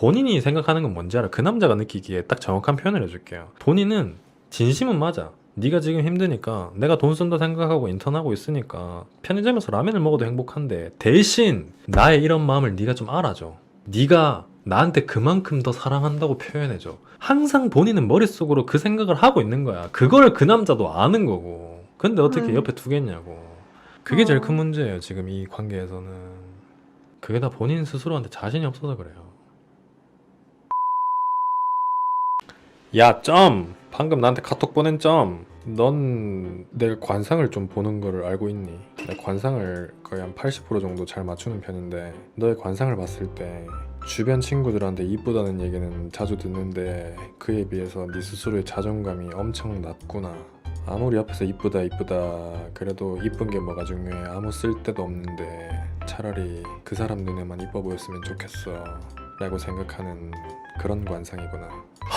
본인이 생각하는 건 뭔지 알아? 그 남자가 느끼기에 딱 정확한 표현을 해줄게요. 본인은 진심은 맞아. 네가 지금 힘드니까 내가 돈 쓴다 생각하고 인턴하고 있으니까 편의점에서 라면을 먹어도 행복한데 대신 나의 이런 마음을 네가 좀 알아줘. 네가 나한테 그만큼 더 사랑한다고 표현해줘. 항상 본인은 머릿속으로 그 생각을 하고 있는 거야. 그걸 그 남자도 아는 거고. 근데 어떻게 음. 옆에 두겠냐고. 그게 제일 어. 큰 문제예요. 지금 이 관계에서는. 그게 다 본인 스스로한테 자신이 없어서 그래요. 야, 점! 방금 나한테 카톡 보낸 점! 넌 내 관상을 좀 보는 거를 알고 있니? 내 관상을 거의 한 80% 정도 잘 맞추는 편인데 너의 관상을 봤을 때 주변 친구들한테 이쁘다는 얘기는 자주 듣는데 그에 비해서 네 스스로의 자존감이 엄청 낮구나. 아무리 옆에서 이쁘다 이쁘다 그래도 이쁜 게 뭐가 중요해 아무 쓸데도 없는데 차라리 그 사람 눈에만 이뻐 보였으면 좋겠어 라고 생각하는 그런 관상이구나.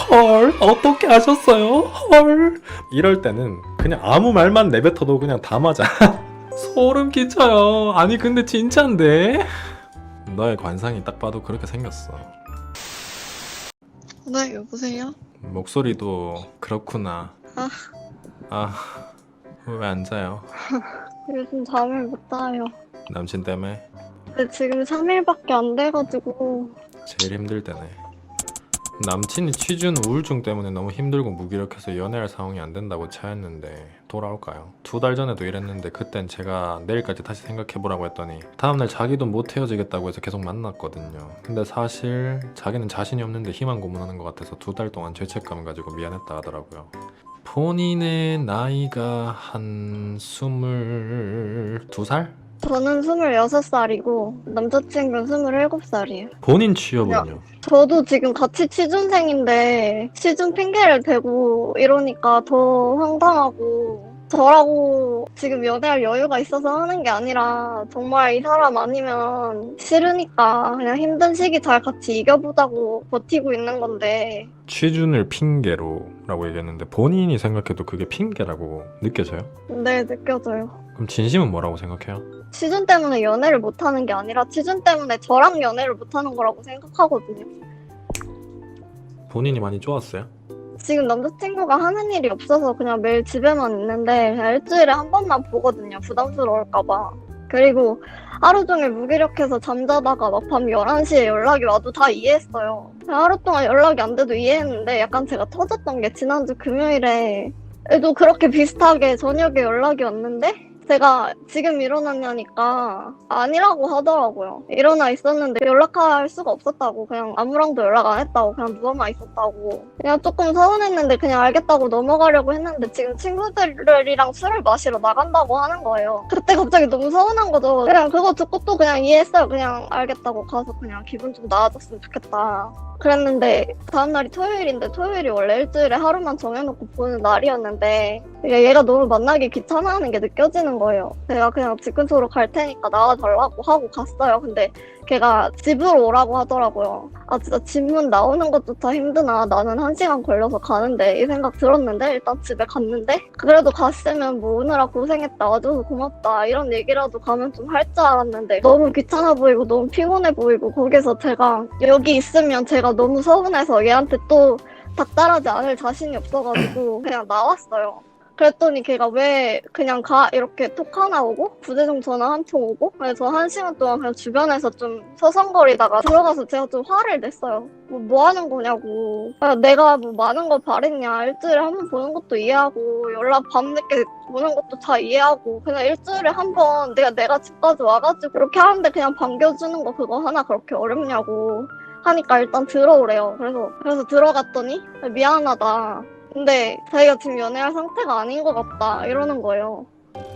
헐 어떻게 아셨어요? 헐. 이럴 때는 그냥 아무 말만 내뱉어도 그냥 다 맞아. 소름 끼쳐요. 아니 근데 진짠데? 너의 관상이 딱 봐도 그렇게 생겼어. 네, 여보세요? 목소리도 그렇구나. 아. 아 왜 안 자요? 요즘 잠을 못 자요. 남친 때문에? 근데 지금 3일밖에 안 돼가지고 제일 힘들 때네. 남친이 취준 우울증 때문에 너무 힘들고 무기력해서 연애할 상황이 안 된다고 차였는데 돌아올까요? 두 달 전에도 이랬는데 그땐 제가 내일까지 다시 생각해보라고 했더니 다음날 자기도 못 헤어지겠다고 해서 계속 만났거든요. 근데 사실 자기는 자신이 없는데 희망 고문하는 것 같아서 두 달 동안 죄책감 가지고 미안했다 하더라고요. 본인의 나이가 한 스물 두 살? 저는 26살이고 남자친구는 27살이에요. 본인 취업은요? 저도 지금 같이 취준생인데 취준 핑계를 대고 이러니까 더 황당하고 저라고 지금 연애할 여유가 있어서 하는 게 아니라 정말 이 사람 아니면 싫으니까 그냥 힘든 시기 잘 같이 이겨보자고 버티고 있는 건데 취준을 핑계로라고 얘기했는데 본인이 생각해도 그게 핑계라고 느껴져요? 네 느껴져요. 그럼 진심은 뭐라고 생각해요? 취준 때문에 연애를 못하는 게 아니라 취준 때문에 저랑 연애를 못하는 거라고 생각하거든요. 본인이 많이 좋았어요? 지금 남자친구가 하는 일이 없어서 그냥 매일 집에만 있는데 그냥 일주일에 한 번만 보거든요. 부담스러울까봐. 그리고 하루 종일 무기력해서 잠자다가 막 밤 11시에 연락이 와도 다 이해했어요. 하루 동안 연락이 안 돼도 이해했는데 약간 제가 터졌던 게 지난주 금요일에 도 그렇게 비슷하게 저녁에 연락이 왔는데 제가 지금 일어났냐니까 아니라고 하더라고요. 일어나 있었는데 연락할 수가 없었다고 그냥 아무랑도 연락 안 했다고 그냥 누워만 있었다고 그냥 조금 서운했는데 그냥 알겠다고 넘어가려고 했는데 지금 친구들이랑 술을 마시러 나간다고 하는 거예요. 그때 갑자기 너무 서운한 거죠. 그냥 그거 듣고 또 그냥 이해했어요. 그냥 알겠다고 가서 그냥 기분 좀 나아졌으면 좋겠다. 그랬는데 다음날이 토요일인데 토요일이 원래 일주일에 하루만 정해놓고 보는 날이었는데 얘가 너무 만나기 귀찮아하는 게 느껴지는 거예요. 제가 그냥 집 근처로 갈 테니까 나와달라고 하고 갔어요. 근데 걔가 집으로 오라고 하더라고요. 아 진짜 집 문 나오는 것조차 힘드나 나는 한 시간 걸려서 가는데 이 생각 들었는데 일단 집에 갔는데 그래도 갔으면 뭐 오느라 고생했다 와줘서 고맙다 이런 얘기라도 가면 좀 할 줄 알았는데 너무 귀찮아 보이고 너무 피곤해 보이고 거기서 제가 여기 있으면 제가 너무 서운해서 얘한테 또 닥달하지 않을 자신이 없어가지고 그냥 나왔어요. 그랬더니 걔가 왜 그냥 가 이렇게 톡 하나 오고 부재중 전화 한 통 오고 그래서 한 시간 동안 그냥 주변에서 좀 서성거리다가 들어가서 제가 좀 화를 냈어요. 뭐, 뭐 하는 거냐고. 아, 내가 뭐 많은 거 바랬냐. 일주일에 한 번 보는 것도 이해하고 연락 밤늦게 보는 것도 다 이해하고 그냥 일주일에 한 번 내가 내가 집까지 와가지고 그렇게 하는데 그냥 반겨주는 거 그거 하나 그렇게 어렵냐고. 하니까 일단 들어오래요. 그래서 그래서 들어갔더니 미안하다. 근데 자기가 지금 연애할 상태가 아닌 것 같다 이러는 거예요.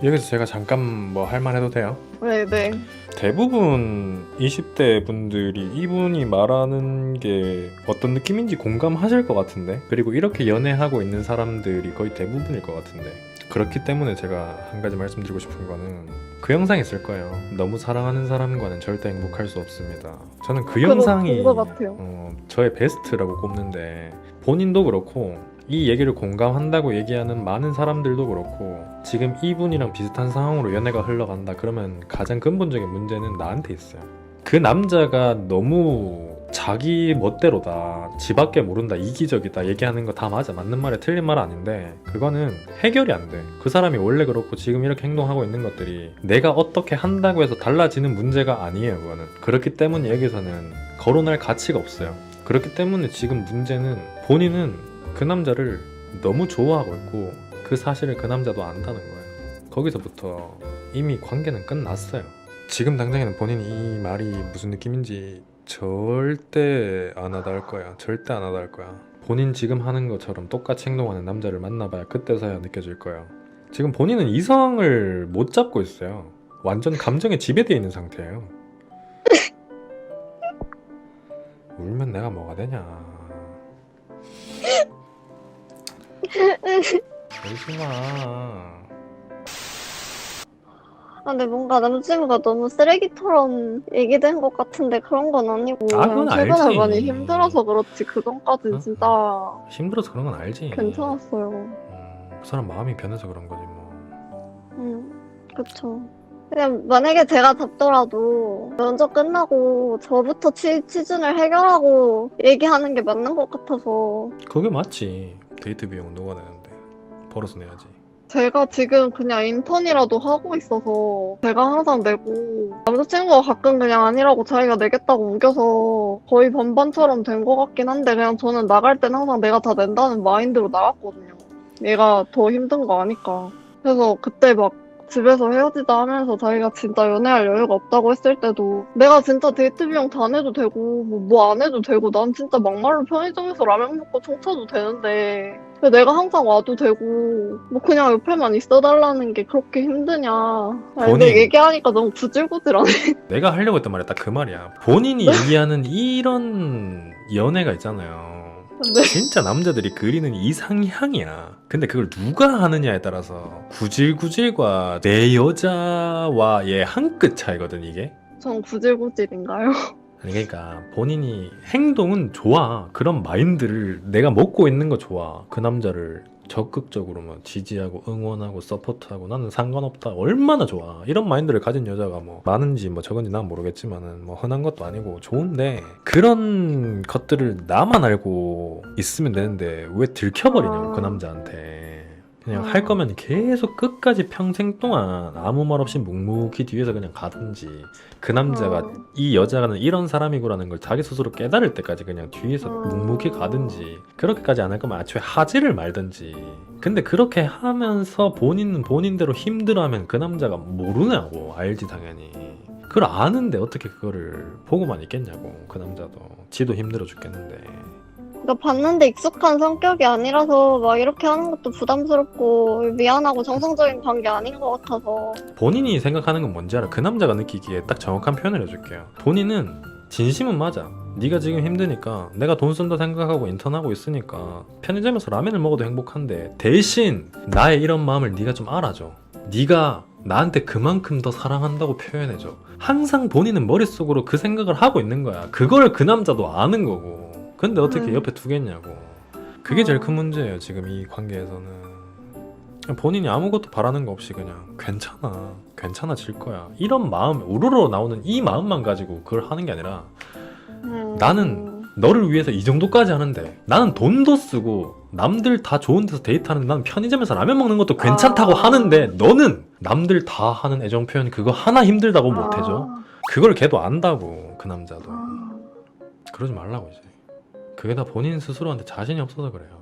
여기서 제가 잠깐 뭐 할 말 해도 돼요? 네, 네. 대부분 20대 분들이 이분이 말하는 게 어떤 느낌인지 공감하실 것 같은데 그리고 이렇게 연애하고 있는 사람들이 거의 대부분일 것 같은데 그렇기 때문에 제가 한 가지 말씀드리고 싶은 거는 그 영상 있을 거예요 너무 사랑하는 사람과는 절대 행복할 수 없습니다 저는 그 영상이 같아요. 어, 저의 베스트라고 꼽는데 본인도 그렇고 이 얘기를 공감한다고 얘기하는 많은 사람들도 그렇고 지금 이분이랑 비슷한 상황으로 연애가 흘러간다 그러면 가장 근본적인 문제는 나한테 있어요. 그 남자가 너무 자기 멋대로다 지밖에 모른다 이기적이다 얘기하는 거 다 맞아. 맞는 말에 틀린 말 아닌데 그거는 해결이 안 돼. 그 사람이 원래 그렇고 지금 이렇게 행동하고 있는 것들이 내가 어떻게 한다고 해서 달라지는 문제가 아니에요 그거는. 그렇기 때문에 여기서는 거론할 가치가 없어요. 그렇기 때문에 지금 문제는 본인은 그 남자를 너무 좋아하고 있고 그 사실을 그 남자도 안다는 거예요 거기서부터 이미 관계는 끝났어요 지금 당장에는 본인이 이 말이 무슨 느낌인지 절대 안 하다 할 거야. 절대 안 하다 할 거야. 본인 지금 하는 것처럼 똑같이 행동하는 남자를 만나봐야 그때서야 느껴질 거예요. 지금 본인은 이성을 못 잡고 있어요. 완전 감정에 지배되어 있는 상태예요. 울면 내가 뭐가 되냐. 마. 아, 근데 뭔가 남자친구가 너무 쓰레기처럼 얘기된 것 같은데 그런 건 아니고 아, 그건 그냥 최근에 알지. 많이 힘들어서 그렇지 그 전까진 어? 진짜 힘들어서 그런 건 알지. 괜찮았어요. 음, 그 사람 마음이 변해서 그런 거지 뭐. 음, 그쵸. 그냥 만약에 제가 잡더라도 면접 끝나고 저부터 치, 취준을 해결하고 얘기하는 게 맞는 것 같아서 그게 맞지. 데이트 비용 누가 내는데? 벌어서 내야지. 제가 지금 그냥 인턴이라도 하고 있어서 제가 항상 내고 남자친구가 가끔 그냥 아니라고 자기가 내겠다고 우겨서 거의 반반처럼 된 것 같긴 한데 그냥 저는 나갈 땐 항상 내가 다 낸다는 마인드로 나갔거든요. 얘가 더 힘든 거 아니까. 그래서 그때 막 집에서 헤어지자 하면서 자기가 진짜 연애할 여유가 없다고 했을 때도 내가 진짜 데이트 비용 다 내도 되고 뭐안 해도 되고 난 진짜 막말로 편의점에서 라면 먹고 총쳐도 되는데 왜 내가 항상 와도 되고 뭐 그냥 옆에만 있어달라는 게 그렇게 힘드냐 아, 본인. 근데 얘기하니까 너무 구질구질하네 내가 하려고 했던 말이 딱그 말이야. 본인이 얘기하는 이런 연애가 있잖아요. 근데 진짜 남자들이 그리는 이상향이야. 근데 그걸 누가 하느냐에 따라서 구질구질과 내 여자와의 한 끗 차이거든 이게. 전 구질구질인가요? 아니 그러니까 본인이 행동은 좋아. 그런 마인드를 내가 먹고 있는 거 좋아. 그 남자를 적극적으로 뭐 지지하고 응원하고 서포트하고 나는 상관없다. 얼마나 좋아. 이런 마인드를 가진 여자가 뭐 많은지 뭐 적은지 난 모르겠지만은 뭐 흔한 것도 아니고 좋은데 그런 것들을 나만 알고 있으면 되는데 왜 들켜버리냐고 아. 그 남자한테. 그냥 아. 할 거면 계속 끝까지 평생 동안 아무 말 없이 묵묵히 뒤에서 그냥 가든지 그 남자가 어. 이 여자는 이런 사람이고라는 걸 자기 스스로 깨달을 때까지 그냥 뒤에서 음. 묵묵히 가든지 그렇게까지 안 할 거면 애초에 하지를 말든지 근데 그렇게 하면서 본인은 본인대로 힘들어하면 그 남자가 모르냐고 알지 당연히 그걸 아는데 어떻게 그거를 보고만 있겠냐고 그 남자도 지도 힘들어 죽겠는데 그러니까 봤는데 익숙한 성격이 아니라서 막 이렇게 하는 것도 부담스럽고 미안하고 정상적인 관계 아닌 것 같아서 본인이 생각하는 건 뭔지 알아? 그 남자가 느끼기에 딱 정확한 표현을 해줄게요. 본인은 진심은 맞아. 네가 지금 힘드니까 내가 돈 쓴다 생각하고 인턴하고 있으니까 편의점에서 라면을 먹어도 행복한데 대신 나의 이런 마음을 네가 좀 알아줘. 네가 나한테 그만큼 더 사랑한다고 표현해줘. 항상 본인은 머릿속으로 그 생각을 하고 있는 거야. 그걸 그 남자도 아는 거고. 근데 어떻게 음. 옆에 두겠냐고. 그게 제일 어. 큰 문제예요. 지금 이 관계에서는. 본인이 아무것도 바라는 거 없이 그냥 괜찮아 괜찮아질 거야 이런 마음 우르르 나오는 이 마음만 가지고 그걸 하는 게 아니라 음. 나는 너를 위해서 이 정도까지 하는데 나는 돈도 쓰고 남들 다 좋은 데서 데이트하는데 나는 편의점에서 라면 먹는 것도 괜찮다고 아. 하는데 너는 남들 다 하는 애정 표현 그거 하나 힘들다고 못해줘 그걸 걔도 안다고 그 남자도 아. 그러지 말라고 이제 그게 다 본인 스스로한테 자신이 없어서 그래요.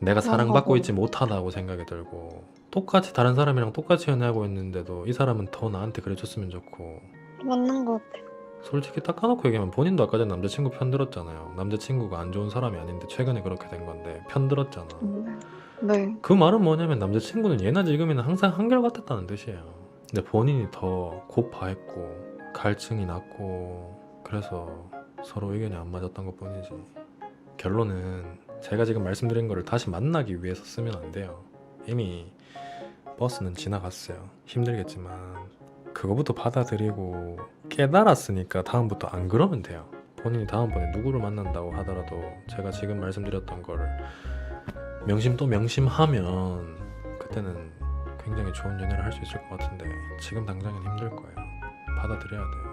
내가 사랑받고. 있지 못하다고 생각이 들고 똑같이 다른 사람이랑 똑같이 연애하고 있는데도 이 사람은 더 나한테 그래줬으면 좋고. 맞는 것 같아 솔직히 딱 까놓고 얘기하면 본인도 아까 전에 남자친구 편 들었잖아요. 남자친구가 안 좋은 사람이 아닌데 최근에 그렇게 된 건데 편 들었잖아. 음. 네. 그 말은 뭐냐면 남자친구는 예나 지금이나 항상 한결같았다는 뜻이에요. 근데 본인이 더 고파했고 갈증이 났고 그래서 서로 의견이 안 맞았던 것 뿐이지 결론은 제가 지금 말씀드린 거를 다시 만나기 위해서 쓰면 안 돼요 이미 버스는 지나갔어요 힘들겠지만 그거부터 받아들이고 깨달았으니까 다음부터 안 그러면 돼요 본인이 다음번에 누구를 만난다고 하더라도 제가 지금 말씀드렸던 거를 명심 또 명심하면 그때는 굉장히 좋은 연애를 할 수 있을 것 같은데 지금 당장은 힘들 거예요. 받아들여야 돼요.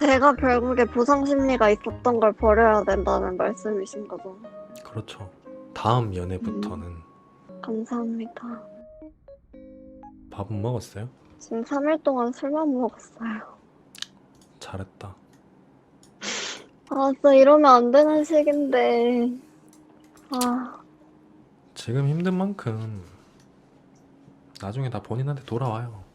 제가 결국에 보상 심리가 있었던 걸 버려야 된다는 말씀이신 거죠. 그렇죠. 다음 연애부터는 감사합니다. 밥은 먹었어요? 지금 3일 동안 술만 먹었어요. 잘했다. 아, 진짜 이러면 안 되는 시기인데. 아, 지금 힘든 만큼 나중에 다 본인한테 돌아와요.